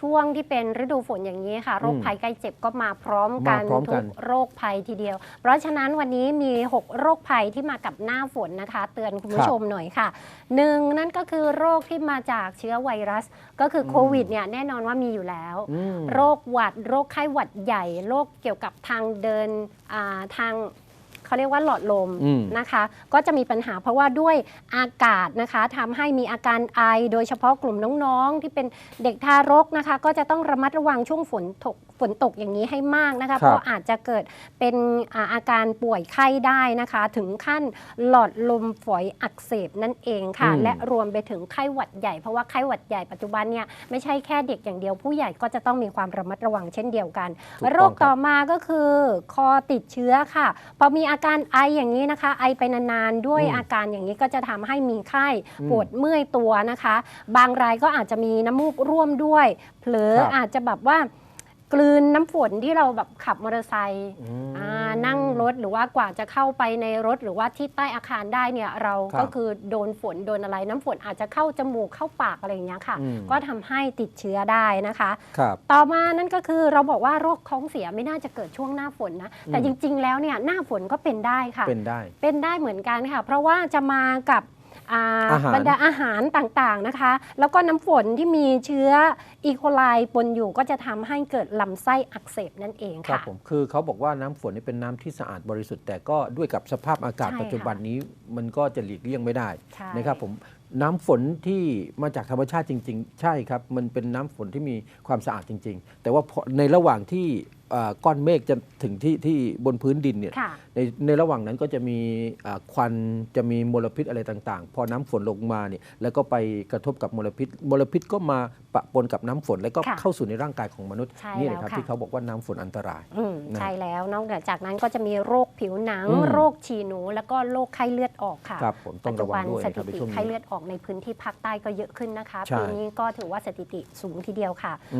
ช่วงที่เป็นฤดูฝนอย่างนี้ค่ะ โรคภัยใกล้เจ็บก็มาพร้อมกันมาพร้อมกัทุนกโรคภัยทีเดียว เพราะฉะนั้นวันนี้มี 6 โรคภัยที่มากับหน้าฝนนะคะ เตือนคุณผู้ชมหน่อยค่ะหนึ่งนั่นก็คือโรคที่มาจากเชื้อไวรัส ก็คือโควิดเนี่ยแน่นอนว่ามีอยู่แล้ว อืม โรคหวัด โรคไข้หวัดใหญ่ โรคเกี่ยวกับทางเดินอ่าทาง เขาเรียกว่าหลอดลมอืมนะคะ ก็จะมีปัญหาเพราะว่าด้วยอากาศนะคะทำให้มีอาการไอ โดยเฉพาะกลุ่มน้องๆ ที่เป็นเด็กทารกนะคะ ก็จะต้องระมัดระวังช่วงฝนตกฝนตกอย่างนี้ให้มากนะคะ เพราะอาจจะเกิดเป็นอาอาการป่วยไข้ได้นะคะ ถึงขั้นหลอดลมฝอยอักเสบนั่นเองค่ะอืมและรวมไปถึงไข้หวัดใหญ่เพราะว่าไข้หวัดใหญ่ปัจจุบันเนี่ยไม่ใช่แค่เด็กอย่างเดียวผู้ใหญ่ก็จะต้องมีความระมัดระวังเช่นเดียวกันถูกต้องโรคต่อมาก็คือ คอติดเชื้อค่ะพอมีอาการไออย่างนี้นะคะ ไอไปนานๆ ด้วยอืมอาการอย่างนี้ก็จะทำให้มีไข้อืมปวดเมื่อยตัวนะคะ บางรายก็อาจจะมีน้ำมูกร่วมด้วยเผลอครับอาจจะแบบว่า กลืนน้ำฝนที่เราแบบขับมอเตอร์ไซค์อืม อ่านั่งรถหรือว่ากว่าจะเข้าไปในรถหรือว่าที่ใต้อาคารได้เนี่ยเราครับก็คือโดนฝนโดนอะไรน้ำฝนอาจจะเข้าจมูกเข้าปากอะไรอย่างเงี้ยค่ะ อืม ก็ทำให้ติดเชื้อได้นะคะ ครับ ต่อมานั่นก็คือเราบอกว่าโรคท้องเสียไม่น่าจะเกิดช่วงหน้าฝนนะ แต่อืมจริงๆแล้วเนี่ยหน้าฝนก็เป็นได้ค่ะ เป็นได้ เป็นได้เหมือนกันค่ะ เพราะว่าจะมากับอ่าอาหาร บรรดาอาหารต่างๆนะคะ แล้วก็น้ำฝนที่มีเชื้ออีโคไลปนอยู่ก็จะทำให้เกิดลำไส้อักเสบนั่นเองครับค่ะผมคือเขาบอกว่าน้ำฝนนี่เป็นน้ำที่สะอาดบริสุทธิ์แต่ก็ด้วยกับสภาพอากาศใช่ปัจจุบันนี้มันก็จะหลีกเลี่ยงไม่ได้ใช่นะครับผมน้ำฝนที่มาจากธรรมชาติจริง ๆ ใช่ครับ มันเป็นน้ำฝนที่มีความสะอาดจริง ๆ แต่ว่าพอในระหว่างที่เอ่อ ก้อนเมฆจะถึงที่ที่บนพื้นดินเนี่ยค่ะในในระหว่างนั้นก็จะมีอ่าควันจะมีมลพิษอะไรต่าง ๆ พอน้ำฝนลงมาเนี่ยแล้วก็ไปกระทบกับมลพิษ มลพิษก็มาปะปนกับน้ำฝน แล้วก็ค่ะเข้าสู่ในร่างกายของมนุษย์ใช่นี่แหละแล้วครับค่ะที่เขาบอกว่าน้ำฝนอันตรายอืมนะใช่แล้วนอกจากนั้นก็จะมีโรคผิวหนังอืมโรคฉี่หนู แล้วก็โรคไข้เลือดออกค่ะครับผมต้องระวังด้วยปัจนะคจุรับบันสถิในติช่วงไข้นี้เลือดออกในพื้นที่ภาคใต้ก็เยอะขึ้นนะคะใช่ปีนี้ก็ถือว่าสถิติสูงทีเดียวค่ะ